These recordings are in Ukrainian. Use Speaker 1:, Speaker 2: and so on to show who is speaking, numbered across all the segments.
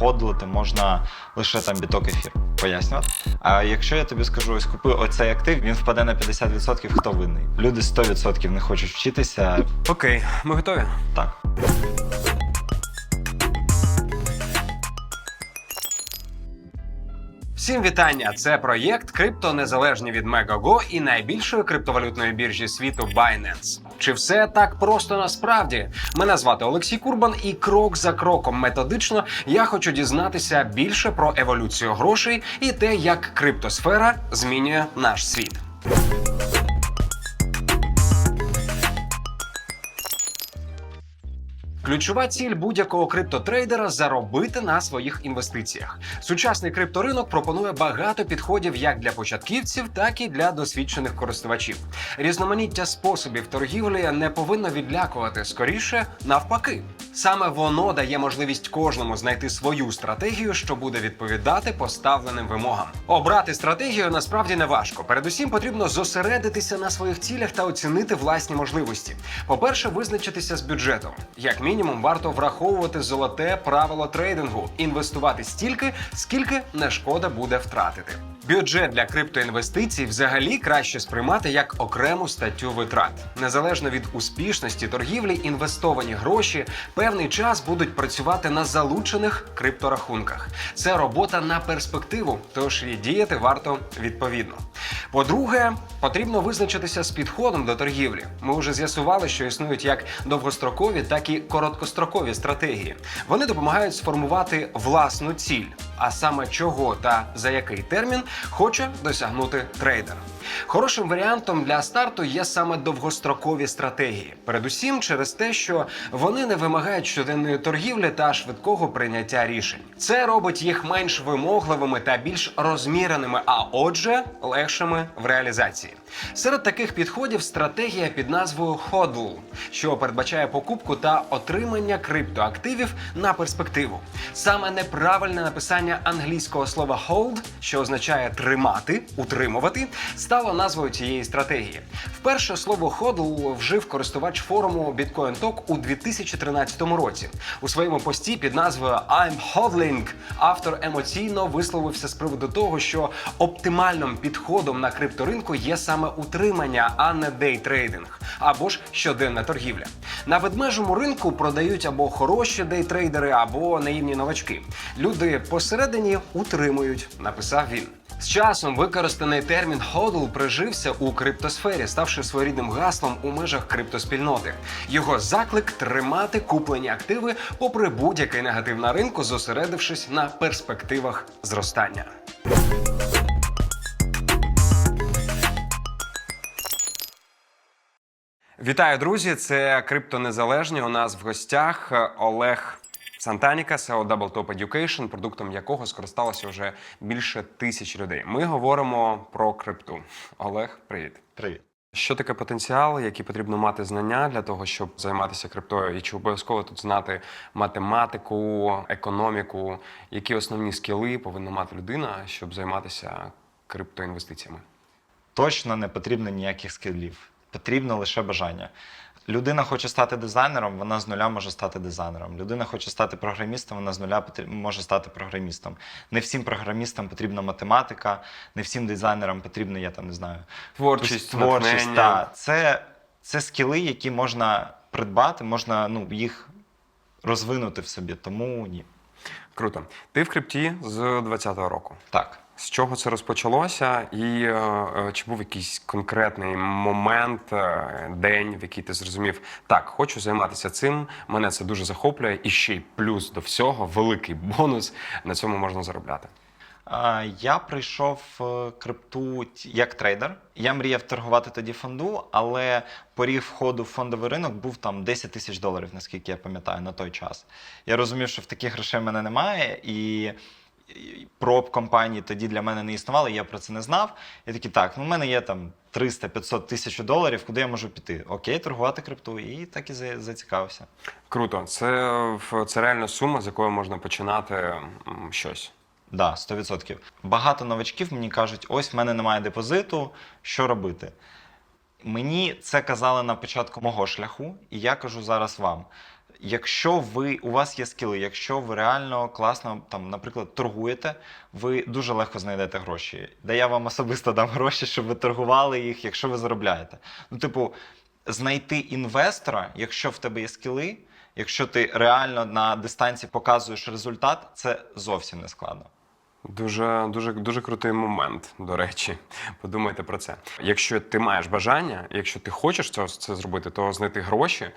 Speaker 1: ходлити можна лише там біток ефір. Пояснювати. А якщо я тобі скажу, ось купи оцей актив, він впаде на 50%, хто винний? Люди 100% не хочуть вчитися.
Speaker 2: Окей, ми готові.
Speaker 1: Так.
Speaker 2: Всім вітання! Це проєкт Крипто незалежні від Мегаго і найбільшої криптовалютної біржі світу Binance. Чи все так просто насправді? Мене звати Олексій Курбан, і крок за кроком методично я хочу дізнатися більше про еволюцію грошей і те, як криптосфера змінює наш світ. Ключова ціль будь-якого криптотрейдера заробити на своїх інвестиціях. Сучасний крипторинок пропонує багато підходів як для початківців, так і для досвідчених користувачів. Різноманіття способів торгівлі не повинно відлякувати скоріше навпаки. Саме воно дає можливість кожному знайти свою стратегію, що буде відповідати поставленим вимогам. Обрати стратегію насправді не важко. Передусім потрібно зосередитися на своїх цілях та оцінити власні можливості. По-перше, визначитися з бюджетом. Як мінімум, варто враховувати золоте правило трейдингу: інвестувати стільки, скільки не шкода буде втратити. Бюджет для криптоінвестицій взагалі краще сприймати як окрему статтю витрат. Незалежно від успішності торгівлі, інвестовані гроші певний час будуть працювати на залучених крипторахунках. Це робота на перспективу, тож і діяти варто відповідно. По-друге, потрібно визначитися з підходом до торгівлі. Ми вже з'ясували, що існують як довгострокові, так і короткострокові стратегії. Вони допомагають сформувати власну ціль, а саме чого та за який термін хоче досягнути трейдер. Хорошим варіантом для старту є саме довгострокові стратегії, передусім через те, що вони не вимагають щоденної торгівлі та швидкого прийняття рішень. Це робить їх менш вимогливими та більш розміреними, а отже, легшими в реалізації. Серед таких підходів стратегія під назвою HODL, що передбачає покупку та отримання криптоактивів на перспективу. Саме неправильне написання англійського слова hold, що означає тримати, утримувати, стало назвою цієї стратегії. Вперше слово HODL вжив користувач форуму Bitcoin Talk у 2013 році. У своєму пості під назвою I'm hodling автор емоційно висловився з приводу того, що оптимальним підходом на крипторинку є саме утримання, а не дейтрейдинг, або ж щоденна торгівля. На ведмежому ринку продають або хороші дейтрейдери, або наївні новачки. Люди посередині утримують, написав він. З часом використаний термін HODL прижився у криптосфері, ставши своєрідним гаслом у межах криптоспільноти. Його заклик тримати куплені активи попри будь-який негатив на ринку, зосередившись на перспективах зростання. Вітаю, друзі! Це криптонезалежні. У нас в гостях Олег Сантаніка, SEO Double Top Education, продуктом якого скористалося вже більше тисяч людей. Ми говоримо про крипту. Олег, привіт.
Speaker 1: Привіт.
Speaker 2: Що таке потенціал, які потрібно мати знання для того, щоб займатися криптою, і чи обов'язково тут знати математику, економіку, які основні скіли повинна мати людина, щоб займатися криптоінвестиціями?
Speaker 1: Точно не потрібно ніяких скілів. Потрібно лише бажання. Людина хоче стати дизайнером, вона з нуля може стати дизайнером. Людина хоче стати програмістом, вона з нуля може стати програмістом. Не всім програмістам потрібна математика, не всім дизайнерам потрібно, я там не знаю,
Speaker 2: Творчість,
Speaker 1: творчість. Та. Це, це скіли, які можна придбати, можна ну, їх розвинути в собі. Тому ні.
Speaker 2: Круто. Ти в крипті з 20-го року.
Speaker 1: Так.
Speaker 2: З чого це розпочалося, і е, е, чи був якийсь конкретний момент, е, день, в який ти зрозумів, так, хочу займатися цим, мене це дуже захоплює, і ще й плюс до всього великий бонус на цьому можна заробляти.
Speaker 1: Я прийшов в крипту як трейдер. Я мріяв торгувати тоді фонду, але поріг входу в фондовий ринок був там 10 тисяч доларів, наскільки я пам'ятаю, на той час. Я розумів, що в таких грошей в мене немає, і і проб компанії тоді для мене не існувало, я про це не знав. Я такий, так, ну в мене є там 300-500 тисяч доларів, куди я можу піти? Окей, торгувати крипту. І так і за- зацікавився.
Speaker 2: Круто, це, це реальна сума, з якої можна починати щось.
Speaker 1: Да, 100%. Багато новачків мені кажуть: ось в мене немає депозиту, що робити? Мені це казали на початку мого шляху, і я кажу зараз вам. Якщо ви у вас є скіли, якщо ви реально класно там, наприклад, торгуєте, ви дуже легко знайдете гроші. Де я вам особисто дам гроші, щоб ви торгували їх, якщо ви заробляєте. Ну, типу, знайти інвестора, якщо в тебе є скіли, якщо ти реально на дистанції показуєш результат, це зовсім не складно.
Speaker 2: Дуже, дуже, дуже крутий момент, до речі. Подумайте про це. Якщо ти маєш бажання, якщо ти хочеш це, це зробити, то знайти гроші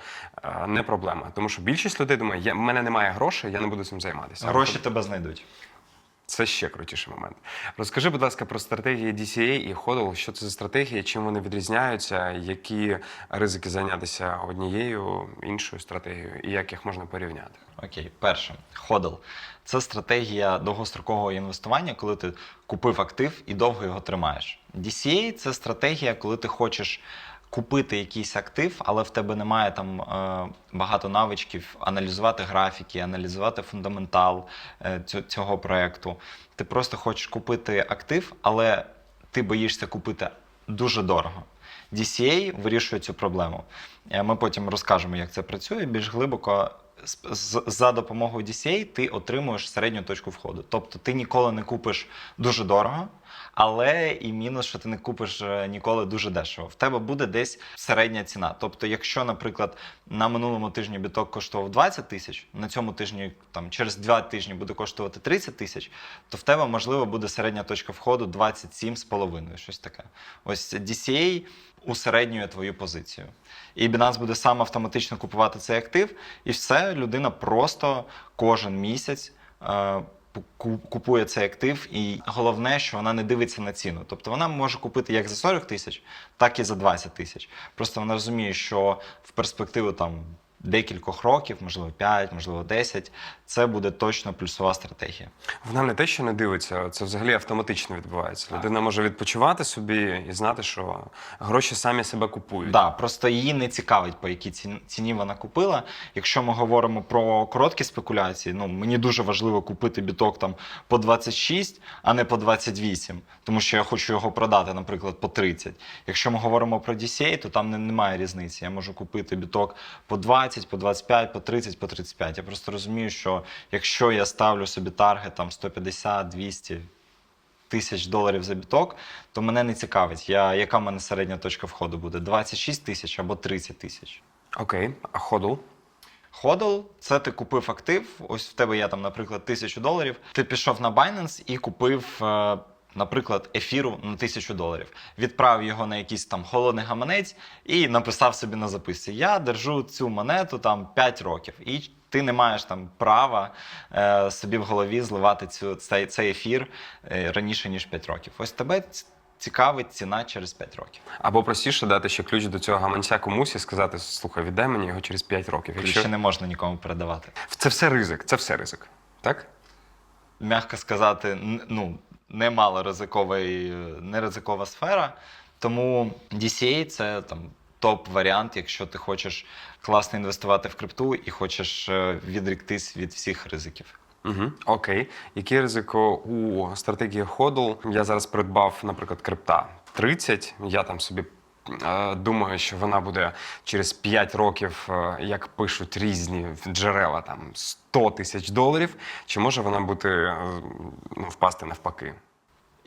Speaker 2: е, не проблема. Тому що більшість людей думає, в мене немає грошей, я не буду цим займатися.
Speaker 1: Гроші тебе знайдуть.
Speaker 2: Це ще крутіший момент. Розкажи, будь ласка, про стратегії DCA і HODL. Що це за стратегії, чим вони відрізняються, які ризики зайнятися однією іншою стратегією, і як їх можна порівняти?
Speaker 1: Окей, перше, ходл. Це стратегія довгострокового інвестування, коли ти купив актив і довго його тримаєш. DCA це стратегія, коли ти хочеш купити якийсь актив, але в тебе немає там е, багато навичків аналізувати графіки, аналізувати фундаментал е, цього проекту. Ти просто хочеш купити актив, але ти боїшся купити дуже дорого. DCA вирішує цю проблему. Е, Ми потім розкажемо, як це працює більш глибоко. За допомогою DCA ти отримуєш середню точку входу. Тобто ти ніколи не купиш дуже дорого, але і мінус, що ти не купиш е, ніколи дуже дешево. В тебе буде десь середня ціна. Тобто, якщо, наприклад, на минулому тижні біток коштував 20 тисяч, на цьому тижні там через 2 тижні буде коштувати 30 тисяч, то в тебе можливо буде середня точка входу 27,5, щось таке. Ось DCA усереднює твою позицію. І Binance буде сам автоматично купувати цей актив, і все, людина просто кожен місяць. Ку- Купує цей актив, і головне, що вона не дивиться на ціну. Тобто вона може купити як за 40 тисяч, так і за 20 тисяч. Просто вона розуміє, що в перспективу там декількох років, можливо 5, можливо 10, це буде точно плюсова стратегія.
Speaker 2: Вона не те, що не дивиться, це взагалі автоматично відбувається. Людина може відпочивати собі і знати, що гроші самі себе купують.
Speaker 1: Да, просто її не цікавить, по якій ціні вона купила. Якщо ми говоримо про короткі спекуляції, ну мені дуже важливо купити біток там по 26, а не по 28, тому що я хочу його продати, наприклад, по 30. Якщо ми говоримо про DCA, то там немає різниці. Я можу купити біток по 20, по 25, по 30, по 35. Я просто розумію, що якщо я ставлю собі таргет там 150, 200, тисяч доларів за біток, то мене не цікавить, я, яка в мене середня точка входу буде: 26 тисяч або 30 тисяч.
Speaker 2: Окей, а ходл?
Speaker 1: Ходл це ти купив актив. Ось в тебе є там, наприклад, тисячу доларів. Ти пішов на Binance і купив. Наприклад, ефіру на тисячу доларів, відправив його на якийсь там холодний гаманець і написав собі на записці: Я держу цю монету там 5 років, і ти не маєш там права е, собі в голові зливати цю цей, цей ефір е, раніше ніж 5 років. Ось тебе цікавить ціна через 5 років.
Speaker 2: Або простіше дати ще ключ до цього гаманця комусь і сказати: слухай, віддай мені його через 5 років.
Speaker 1: Ключі не можна нікому передавати.
Speaker 2: Це все ризик, це все ризик. Так?
Speaker 1: м'яко сказати, н- ну, мало ризикової, не ризикова сфера. Тому DCA це там топ-варіант, якщо ти хочеш класно інвестувати в крипту і хочеш е, відріктись від всіх ризиків.
Speaker 2: Угу. Окей. Який ризик у стратегії ходл? Я зараз придбав, наприклад, крипта 30. Я там собі думаю, що вона буде через 5 років, е, як пишуть різні джерела, там 100 тисяч доларів. Чи може вона бути е, ну, впасти навпаки?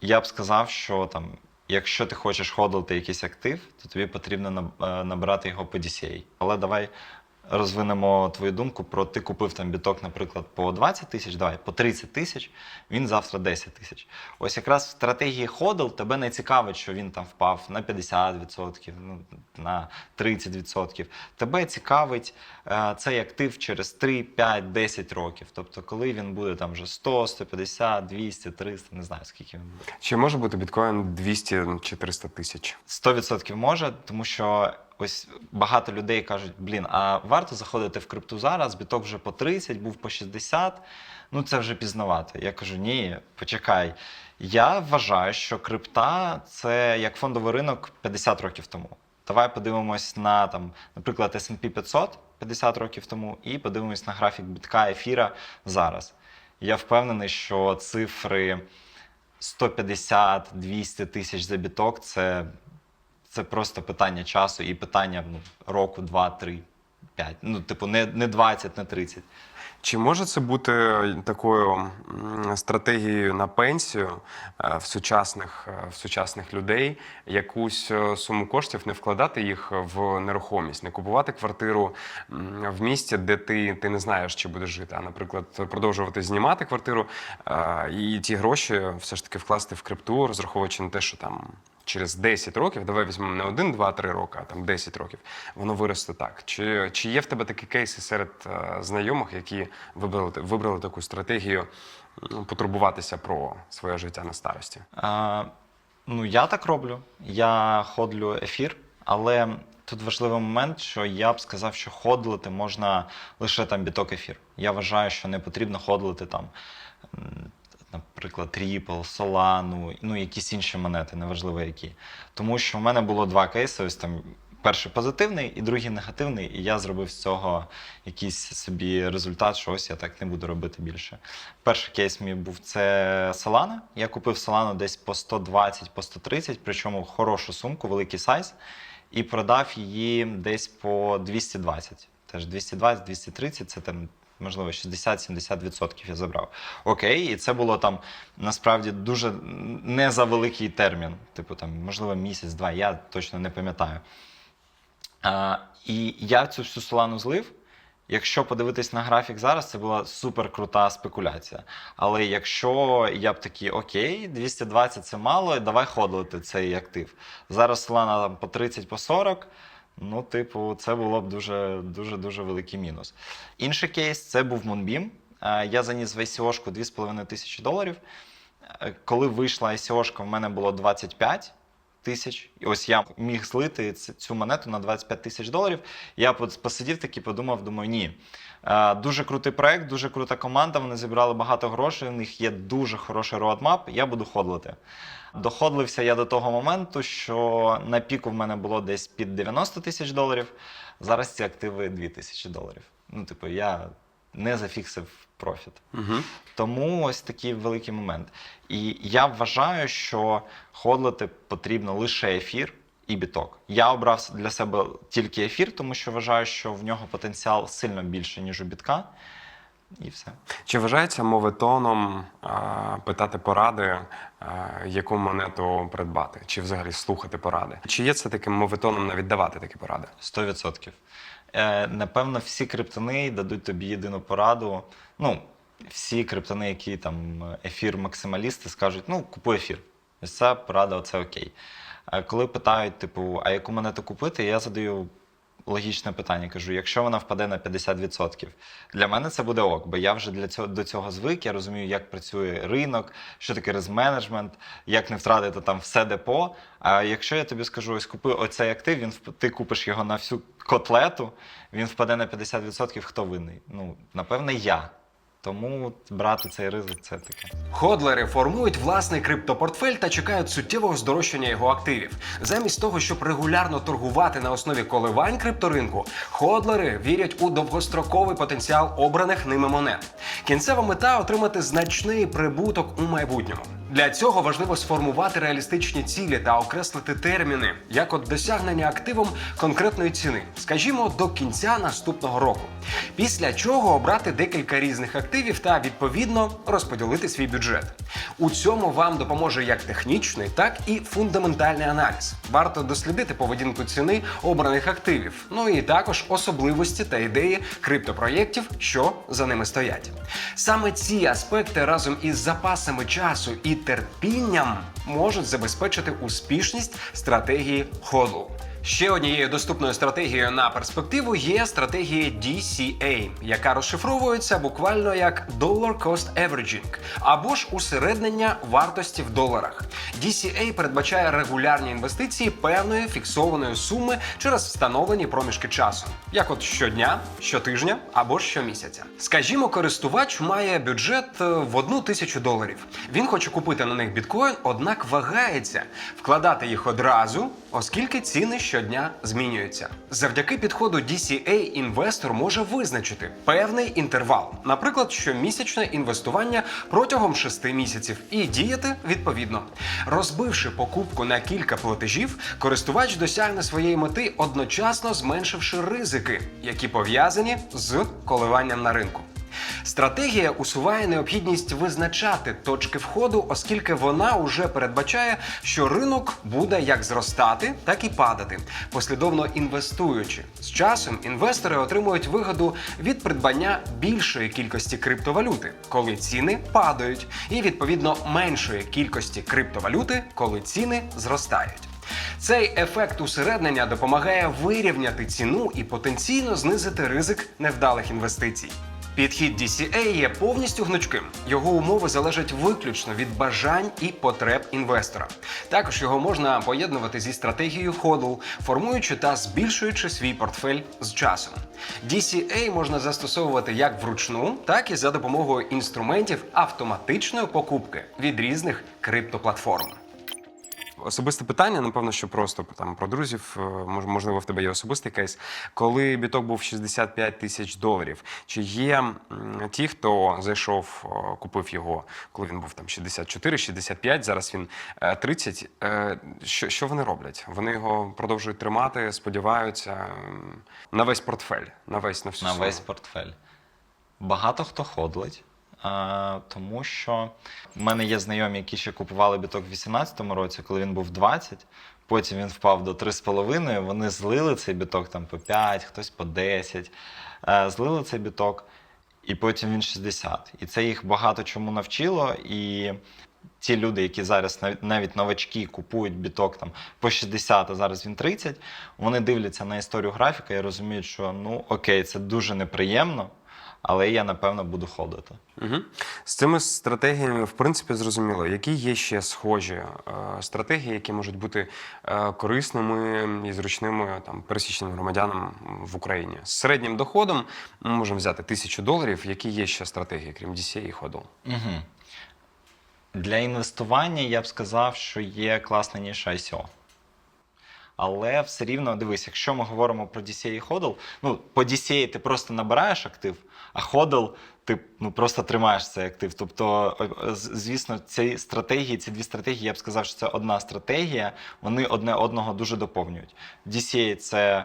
Speaker 1: Я б сказав, що там, якщо ти хочеш ходити якийсь актив, то тобі потрібно е, набирати його по DCA. Але давай розвинемо твою думку про ти купив там біток, наприклад, по 20 тисяч, давай по 30 тисяч, він завтра 10 тисяч. Ось якраз в стратегії ходл тебе не цікавить, що він там впав на 50%, ну, на 30%. Тебе цікавить е, цей актив через 3, 5, 10 років. Тобто, коли він буде там вже 100, 150, 200, 300, не знаю скільки він буде.
Speaker 2: Чи може бути біткоін 200 чи 300 тисяч?
Speaker 1: 100% може, тому що ось багато людей кажуть: блін, а варто заходити в крипту зараз, біток вже по 30, був по 60. Ну це вже пізнавато. Я кажу, ні, почекай. Я вважаю, що крипта це як фондовий ринок 50 років тому. Давай подивимось на там, наприклад, S&P 500 50 років тому, і подивимось на графік бітка ефіра зараз. Я впевнений, що цифри 150-200 тисяч за біток це, це просто питання часу і питання ну, року, два, три. 5. Ну, типу, не, не 20, не 30.
Speaker 2: Чи може це бути такою стратегією на пенсію е, в сучасних, е, в сучасних людей якусь е, суму коштів не вкладати їх в нерухомість, не купувати квартиру в місті, де ти, ти не знаєш, чи будеш жити, а наприклад, продовжувати знімати квартиру е, і ті гроші все ж таки вкласти в крипту, розраховуючи на те, що там. Через 10 років, давай візьмемо не 1, 2, 3 роки, а там 10 років, воно виросте так. Чи, чи є в тебе такі кейси серед е, знайомих, які вибрали, вибрали таку стратегію м, потурбуватися про своє життя на старості?
Speaker 1: А, ну, я так роблю. Я ходлю ефір, але тут важливий момент, що я б сказав, що ходлити можна лише там біток ефір. Я вважаю, що не потрібно ходлити там, наприклад, Ripple, Solana, ну якісь інші монети, неважливо які. Тому що в мене було два кейси. Ось там перший позитивний і другий негативний, і я зробив з цього якийсь собі результат, що ось я так не буду робити більше. Перший кейс мій був це Solana. Я купив Solana десь по 120, по 130, причому хорошу сумку, великий сайз, і продав її десь по 220. Теж 220-230 це там. Можливо, 60-70% я забрав. Окей, і це було там насправді дуже не за великий термін. Типу там, можливо, місяць-два, я точно не пам'ятаю. А, і я цю всю солану злив. Якщо подивитись на графік зараз, це була супер крута спекуляція. Але якщо я б такий, окей, 220 це мало, давай ходлити цей актив. Зараз Solana там по 30, по 40. Ну, типу, це було б дуже дуже дуже великий мінус. Інший кейс це був Moonbeam. Е, Я заніс в ICO-шку 2,5 тисячі доларів. Е, Коли вийшла ICO-шка, в мене було 25 тисяч. І ось я міг злити цю монету на 25 тисяч доларів. Я посидів таки, подумав, думаю, ні. Е, Дуже крутий проект, дуже крута команда. Вони зібрали багато грошей. У них є дуже хороший роадмап. Я буду ходлити. Доходлився я до того моменту, що на піку в мене було десь під 90 тисяч доларів. Зараз ці активи 2 тисячі доларів. Ну, типу, я не зафіксив профіт.
Speaker 2: Угу.
Speaker 1: Тому ось такий великий момент. І я вважаю, що ходлити потрібно лише ефір і біток. Я обрав для себе тільки ефір, тому що вважаю, що в нього потенціал сильно більше, ніж у бітка. І все.
Speaker 2: Чи вважається моветоном а, питати поради, а, яку монету придбати, чи взагалі слухати поради? Чи є це таким моветоном навіть давати такі поради?
Speaker 1: 100%. Е, напевно, всі криптони дадуть тобі єдину пораду. Ну, всі криптони, які там ефір-максималісти, скажуть: ну, купуй ефір. Ось ця порада, це окей. А коли питають, типу, а яку монету купити, я задаю логічне питання. Кажу: якщо вона впаде на 50%, для мене це буде ок, бо я вже для цього до цього звик. Я розумію, як працює ринок, що таке ризк-менеджмент, як не втратити там все депо. А якщо я тобі скажу, ось купи оцей актив, він ти купиш його на всю котлету, він впаде на 50%, хто винний? Ну, напевне, я. Тому брати цей ризик це таке.
Speaker 2: Ходлери формують власний криптопортфель та чекають суттєвого здорожчання його активів. Замість того, щоб регулярно торгувати на основі коливань крипторинку, ходлери вірять у довгостроковий потенціал обраних ними монет. Кінцева мета отримати значний прибуток у майбутньому. Для цього важливо сформувати реалістичні цілі та окреслити терміни, як от досягнення активом конкретної ціни, скажімо, до кінця наступного року. Після чого обрати декілька різних активів та відповідно розподілити свій бюджет. У цьому вам допоможе як технічний, так і фундаментальний аналіз. Варто дослідити поведінку ціни обраних активів, ну і також особливості та ідеї криптопроєктів, що за ними стоять. Саме ці аспекти разом із запасами часу і терпінням можуть забезпечити успішність стратегії ходлу. Ще однією доступною стратегією на перспективу є стратегія DCA, яка розшифровується буквально як Dollar Cost Averaging або ж усереднення вартості в доларах. DCA передбачає регулярні інвестиції певної фіксованої суми через встановлені проміжки часу, як от щодня, щотижня або ж щомісяця. Скажімо, користувач має бюджет е, в одну тисячу доларів. Він хоче купити на них біткоін, однак вагається вкладати їх одразу, оскільки ціни щодня змінюється. Завдяки підходу DCA інвестор може визначити певний інтервал, наприклад, щомісячне інвестування протягом 6 місяців, і діяти відповідно. Розбивши покупку на кілька платежів, користувач досягне своєї мети, одночасно зменшивши ризики, які пов'язані з коливанням на ринку. Стратегія усуває необхідність визначати точки входу, оскільки вона уже передбачає, що ринок буде як зростати, так і падати, послідовно інвестуючи. З часом інвестори отримують вигоду від придбання більшої кількості криптовалюти, коли ціни падають, і відповідно меншої кількості криптовалюти, коли ціни зростають. Цей ефект усереднення допомагає вирівняти ціну і потенційно знизити ризик невдалих інвестицій. Підхід DCA є повністю гнучким. Його умови залежать виключно від бажань і потреб інвестора. Також його можна поєднувати зі стратегією ходл, формуючи та збільшуючи свій портфель з часом. DCA можна застосовувати як вручну, так і за допомогою інструментів автоматичної покупки від різних криптоплатформ. Особисте питання, напевно, що просто там про друзів, е, можливо, в тебе є особистий кейс. Коли біток був 65 тисяч доларів, чи є ті, хто зайшов, е, купив його, коли він був там 64-65, зараз він е, 30. Е, Що, що вони роблять? Вони його продовжують тримати, сподіваються на весь портфель, на весь на всю
Speaker 1: на
Speaker 2: суму.
Speaker 1: весь портфель. Багато хто ходлить, а, тому що в мене є знайомі, які ще купували біток в 2018 році, коли він був 20, потім він впав до 3,5, вони злили цей біток там по 5, хтось по 10, е, злили цей біток, і потім він 60. І це їх багато чому навчило. І ті люди, які зараз навіть новачки купують біток там по 60, а зараз він 30, вони дивляться на історію графіка і розуміють, що ну окей, це дуже неприємно, але я напевно буду ходити.
Speaker 2: Угу. З цими стратегіями, в принципі, зрозуміло, які є ще схожі е, стратегії, які можуть бути е, корисними і зручними там пересічним громадянам в Україні. З середнім доходом ми можемо взяти тисячу доларів. Які є ще стратегії, крім DCA і HODL?
Speaker 1: Угу. Для інвестування я б сказав, що є класна ніша ICO. Але все рівно, дивись, якщо ми говоримо про DCA і HODL, ну, по DCA ти просто набираєш актив, а ходл, ти ну, просто тримаєш цей актив. Тобто, звісно, ці стратегії, ці дві стратегії, я б сказав, що це одна стратегія, вони одне одного дуже доповнюють. DCA – це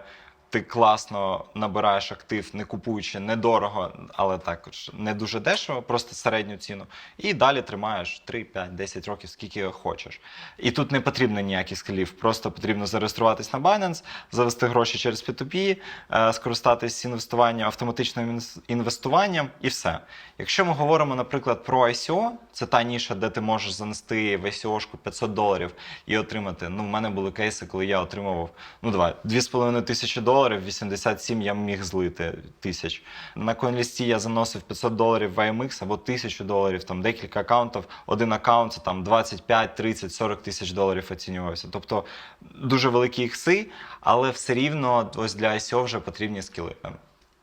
Speaker 1: ти класно набираєш актив, не купуючи недорого, але також не дуже дешево, просто середню ціну. І далі тримаєш 3, 5, 10 років, скільки хочеш. І тут не потрібно ніяких скілів, просто потрібно зареєструватись на Binance, завести гроші через P2P, е, скористатись інвестуванням, автоматичним інвестуванням і все. Якщо ми говоримо, наприклад, про ICO, це та ніша, де ти можеш занести в ICO-шку 500 доларів і отримати. Ну, в мене були кейси, коли я отримував ну давай 2,5 тисячі доларів, 87 я міг злити тисяч. На CoinList я заносив 500 доларів в IMX або 1000 доларів, там декілька акаунтів. Один аккаунт це там 25, 30, 40 тисяч доларів оцінювався. Тобто дуже великі ікси, але все рівно ось для ICO вже потрібні скіли.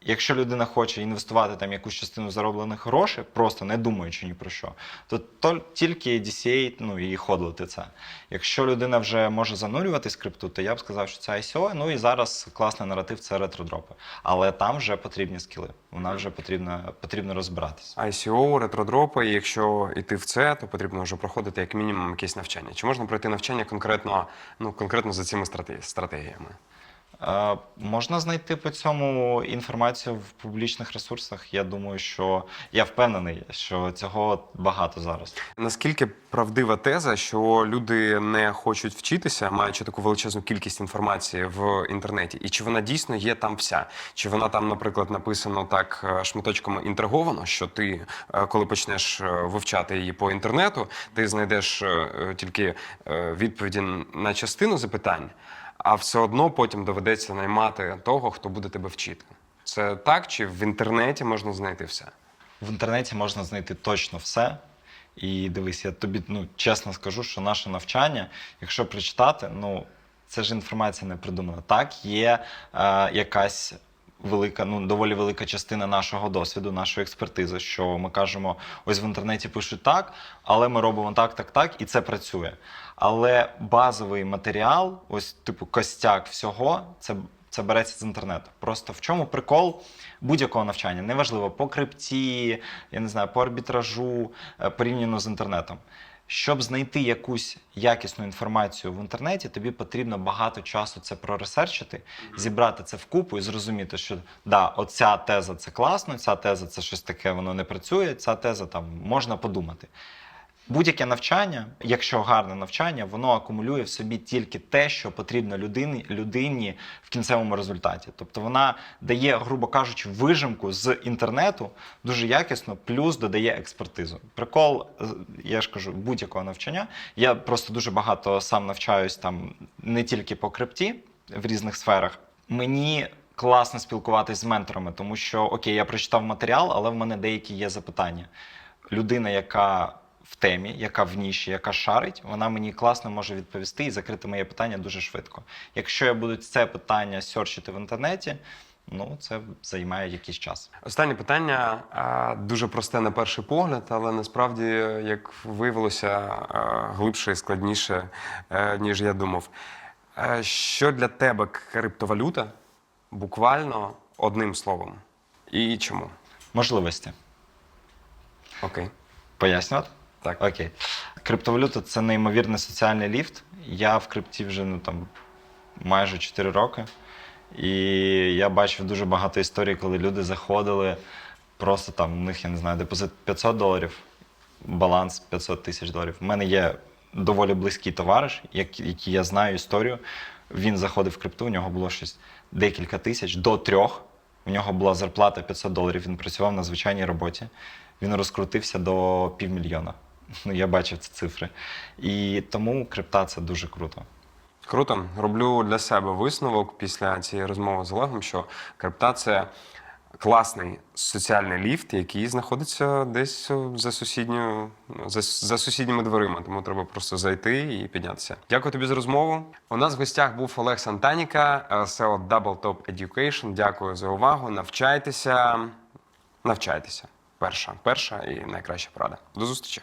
Speaker 1: Якщо людина хоче інвестувати там якусь частину зароблених грошей, просто не думаючи ні про що, то, то тільки DCA ну, і ходлити це. Якщо людина вже може занурюватись крипту, то я б сказав, що це ICO. Ну і зараз класний наратив це ретродропи. Але там вже потрібні скіли. Вона вже потрібно, потрібно розбиратися.
Speaker 2: ICO, ретродропи, і якщо йти в це, то потрібно вже проходити як мінімум якесь навчання. Чи можна пройти навчання конкретно, ну, конкретно за цими стратегіями?
Speaker 1: Можна знайти по цьому інформацію в публічних ресурсах. Я думаю, що я впевнений, що цього багато зараз.
Speaker 2: Наскільки правдива теза, що люди не хочуть вчитися, маючи таку величезну кількість інформації в інтернеті, і чи вона дійсно є там вся? Чи вона там, наприклад, написано так е, шматочками інтриговано, що ти, е, коли почнеш е, вивчати її по інтернету, ти знайдеш тільки відповіді на частину запитань, а все одно потім доведеться наймати того, хто буде тебе вчити. Це так, чи в інтернеті можна знайти все?
Speaker 1: В інтернеті можна знайти точно все. І дивись, я тобі ну, чесно скажу, що наше навчання, якщо прочитати, ну це ж інформація не придумана. Так, є е, якась велика, ну доволі велика частина нашого досвіду, нашої експертизи, що ми кажемо, ось в інтернеті пишуть так, але ми робимо так, так, так, і це працює. Але базовий матеріал, ось типу костяк всього, це. Це береться з інтернету. Просто в чому прикол будь-якого навчання? Неважливо по крипті, я не знаю, по арбітражу, е, порівняно з інтернетом. Щоб знайти якусь якісну інформацію в інтернеті, тобі потрібно багато часу це проресерчити, зібрати це вкупу і зрозуміти, що да, оця теза це класно, ця теза це щось таке, воно не працює, ця теза там можна подумати. Будь-яке навчання, якщо гарне навчання, воно акумулює в собі тільки те, що потрібно людині, людині в кінцевому результаті. Тобто вона дає, грубо кажучи, вижимку з інтернету дуже якісно, плюс додає експертизу. Прикол, е, я ж кажу, будь-якого навчання. Я просто дуже багато сам навчаюсь там не тільки по крипті в різних сферах. Мені класно спілкуватись з менторами, тому що окей, я прочитав матеріал, але в мене деякі є запитання. Людина, яка в темі, яка в ніші, яка шарить, вона мені класно може відповісти і закрити моє питання дуже швидко. Якщо я буду це питання сьорчити в інтернеті, ну це займає якийсь час.
Speaker 2: Останнє питання дуже просте на перший погляд, але насправді, як виявилося, глибше і складніше, е, ніж я думав. Е, Що для тебе криптовалюта буквально одним словом? І чому?
Speaker 1: Можливості.
Speaker 2: Окей.
Speaker 1: Пояснювати?
Speaker 2: Так.
Speaker 1: Окей. Криптовалюта це неймовірний соціальний ліфт. Я в крипті вже ну, там, майже 4 роки. І я бачив дуже багато історій, коли люди заходили, просто там у них, я не знаю, депозит 500 доларів, баланс 500 тисяч доларів. У мене є доволі близький товариш, який я знаю історію. Він заходив в крипту, у нього було щось декілька тисяч до трьох. У нього була зарплата 500 доларів. Він працював на звичайній роботі. Він розкрутився до півмільйона. Ну, я бачив ці цифри. І тому крипта це дуже круто.
Speaker 2: Круто. Роблю для себе висновок після цієї розмови з Олегом, що крипта це класний соціальний ліфт, який знаходиться десь за сусідньою за, за сусідніми дверима. Тому треба просто зайти і піднятися. Дякую тобі за розмову. У нас в гостях був Олег Сантаніка, е, SEO Double Top Education. Дякую за увагу. Навчайтеся, навчайтеся. Перша, перша і найкраща порада. До зустрічі.